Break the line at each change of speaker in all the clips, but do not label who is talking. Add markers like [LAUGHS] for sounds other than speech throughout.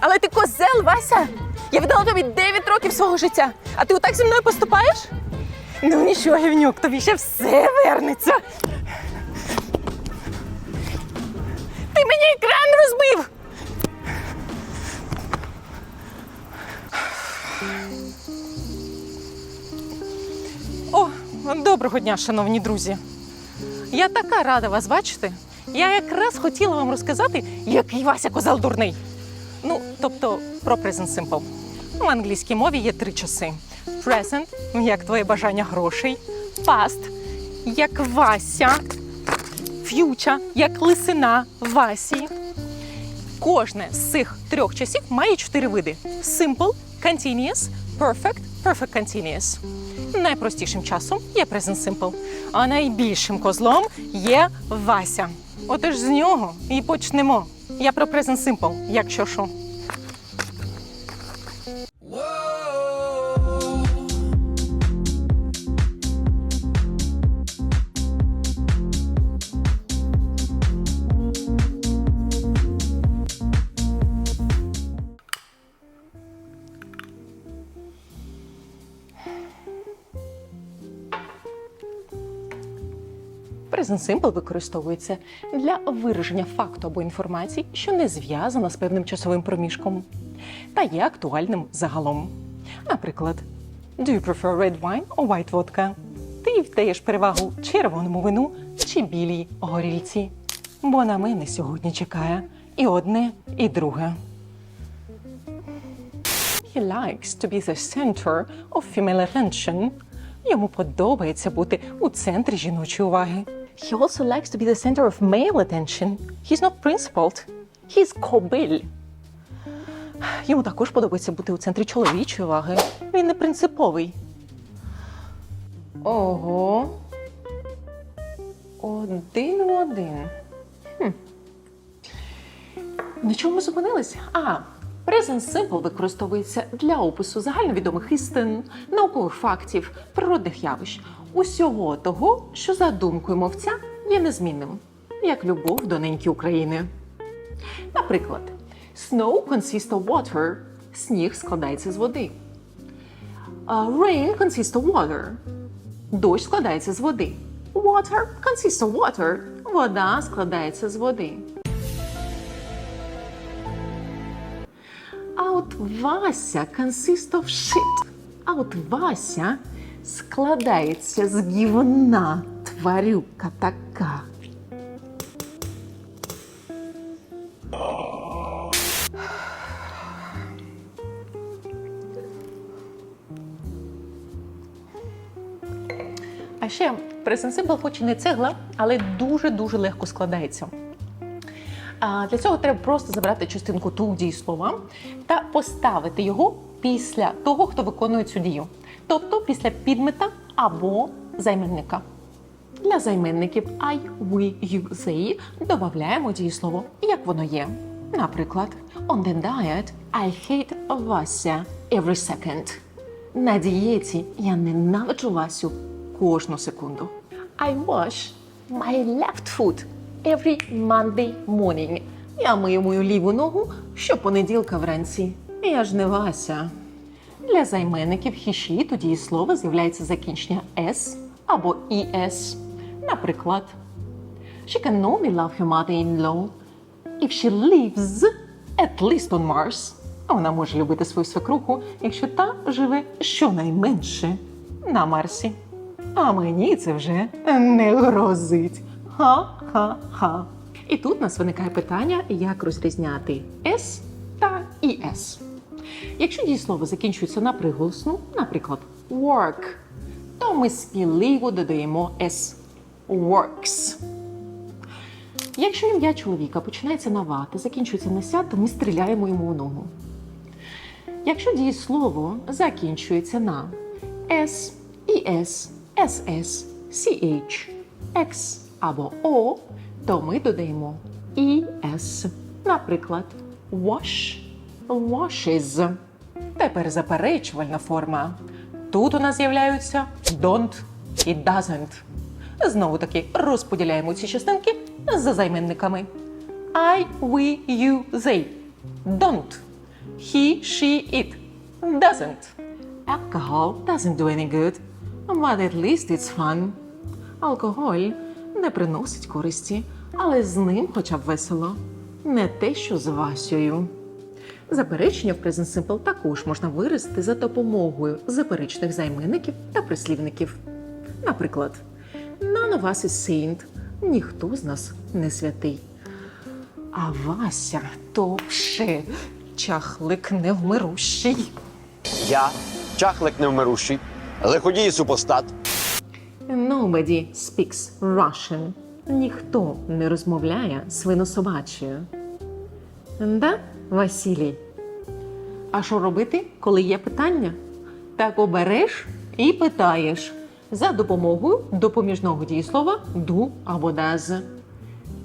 Але ти козел, Вася! Я віддала тобі 9 років свого життя, а ти отак зі мною поступаєш? Ну нічого, гівнюк, тобі ще все вернеться. Ти мені екран розбив! О, доброго дня, шановні друзі. Я така рада вас бачити. Я якраз хотіла вам розказати, який Вася козел дурний. Ну, тобто про Present Simple. В англійській мові є три часи: Present – як твоє бажання грошей, Past – як Вася, Future – як лисина Васі. Кожне з цих трьох часів має чотири види: Simple, Continuous, Perfect, Perfect Continuous. Найпростішим часом є Present Simple, а найбільшим козлом є Вася. Отож з нього і почнемо. Я про Present Simple, якщо що. Present Simple використовується для вираження факту або інформації, що не зв'язана з певним часовим проміжком, та є актуальним загалом. Наприклад, Do you prefer red wine or white vodka? Ти вдаєш перевагу червоному вину чи білій горілці? Бо на мене сьогодні чекає і одне, і друге. He likes to be the center of female attention. Йому подобається бути у центрі жіночої уваги. He also likes to be the center of male attention. He's not principled. He's кобиль. Йому також подобається бути у центрі чоловічої уваги. Він не принциповий. Ого. Один в один. Хм. На чому ми зупинилися? А, Present Simple використовується для опису загальновідомих істин, наукових фактів, природних явищ, усього того, що за думкою мовця є незмінним, як любов до неньки України. Наприклад, snow consists of water – сніг складається з води. Uh, rain consists of water – дощ складається з води. Water consists of water – вода складається з води. А от Вася consists of shit. А от Вася складається з гівна, тварюка така. А ще Simple хоч і не цегла, але дуже-дуже легко складається. А для цього треба просто забрати частинку ту дієслова та поставити його після того, хто виконує цю дію, тобто після підмета або займенника. Для займенників I, we, you, they додаємо дієслово, як воно є. Наприклад, on the diet I hate Вася every second. На дієті я ненавиджу Васю кожну секунду. I wash my left foot every Monday morning. Я мию мою ліву ногу щопонеділка вранці. Я ж не Вася. Для займенників he, she у дієслова з'являється закінчення s або es. Наприклад, she can only love her mother-in-law if she lives at least on Mars. Вона може любити свою свекруху, якщо та живе щонайменше на Марсі. А мені це вже не грозить. Ха-ха-ха. І тут нас виникає питання, як розрізняти S та ES. Якщо дієслово закінчується на приголосну, наприклад, work, то ми сміливо додаємо S works. Якщо ім'я чоловіка починається на ва та закінчується на ся, то ми стріляємо йому у ногу. Якщо дієслово закінчується на S, ES, SS, CH, X або O, то ми додаємо ES. Наприклад, wash, washes. Тепер заперечувальна форма. Тут у нас з'являються don't і doesn't. Знову таки розподіляємо ці частинки за займенниками. I, we, you, they. Don't. He, she, it. Doesn't. Alcohol doesn't do any good. But at least it's fun. Алкоголь не приносить користі, але з ним хоча б весело. Не те, що з Васею. Заперечення в Present Simple також можна виразити за допомогою заперечних займенників та прислівників. Наприклад, None of us is saint. Ніхто з нас не святий. А Вася то чахлик невмирущий.
Я, чахлик невмирущий, лиходій супостат,
Nobody speaks Russian. Ніхто не розмовляє свинособачою. Да, Василій? А що робити, коли є питання? Так обереш і питаєш за допомогою допоміжного дієслова do або does.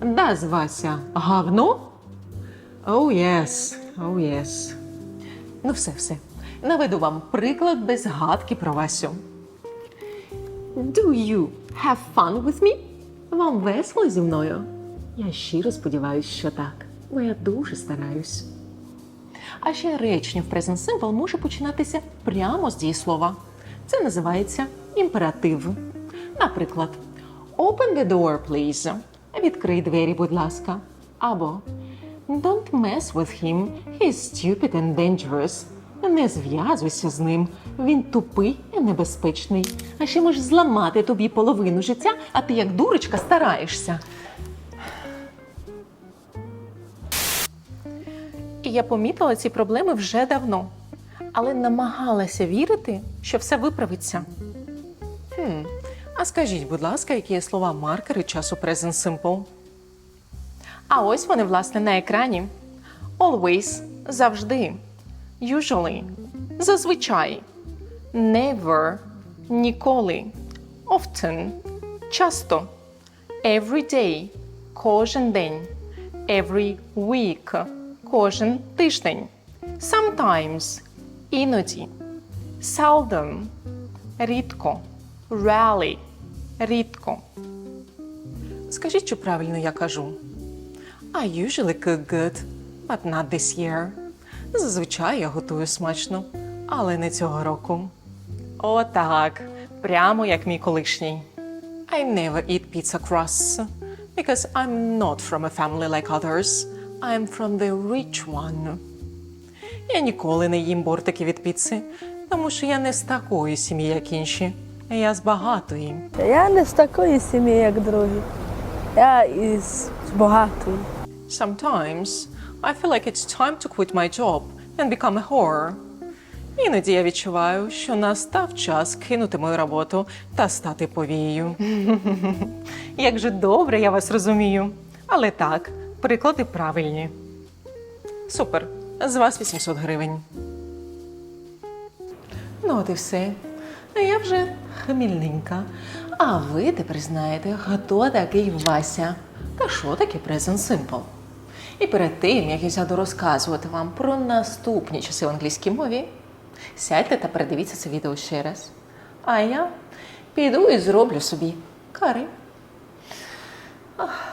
Does Вася гавно? Oh yes, oh yes. Ну все, все. Наведу вам приклад без гадки про Васю. Do you have fun with me? Вам весело зі мною? Я щиро сподіваюся, що так, бо я дуже стараюсь. А ще речення в Present Simple може починатися прямо з дієслова. Це називається імператив. Наприклад, Open the door, please. Відкрий двері, будь ласка. Або Don't mess with him. He's stupid and dangerous. Не зв'язуйся з ним. Він тупий і небезпечний. А ще може зламати тобі половину життя, а ти як дурочка стараєшся. І я помітила ці проблеми вже давно, але намагалася вірити, що все виправиться. Хм. А скажіть, будь ласка, які є слова маркери часу Present Simple? А ось вони, власне, на екрані. Always завжди. Usually зазвичай. Never ніколи. Often часто. Every day кожен день. Every week кожен тиждень. Sometimes іноді. Seldom рідко. Rarely рідко. Скажіть, чи правильно я кажу? I usually cook good, but not this year. Зазвичай я готую смачно, але не цього року. О, так, прямо як мій колишній. I never eat pizza crusts because I'm not from a family like others. I'm from the rich one. Я ніколи не їм бортики від піци, тому що я не з такої сім'ї, як інші. Я з багатої.
Я не з такої сім'ї, як другі. Я із багатої.
Sometimes I feel like it's time to quit my job and become a whore. Іноді я відчуваю, що настав час кинути мою роботу та стати повією. [LAUGHS] Як же добре я вас розумію. Але так, приклади правильні. Супер. З вас 800 гривень. Ну, от і все. Я вже хмільненька. А ви тепер знаєте, хто такий Вася та що таке Present Simple. І перед тим, як я сяду розказувати вам про наступні часи в англійській мові, сядьте та передивіться це відео ще раз. А я піду і зроблю собі кари. Ах.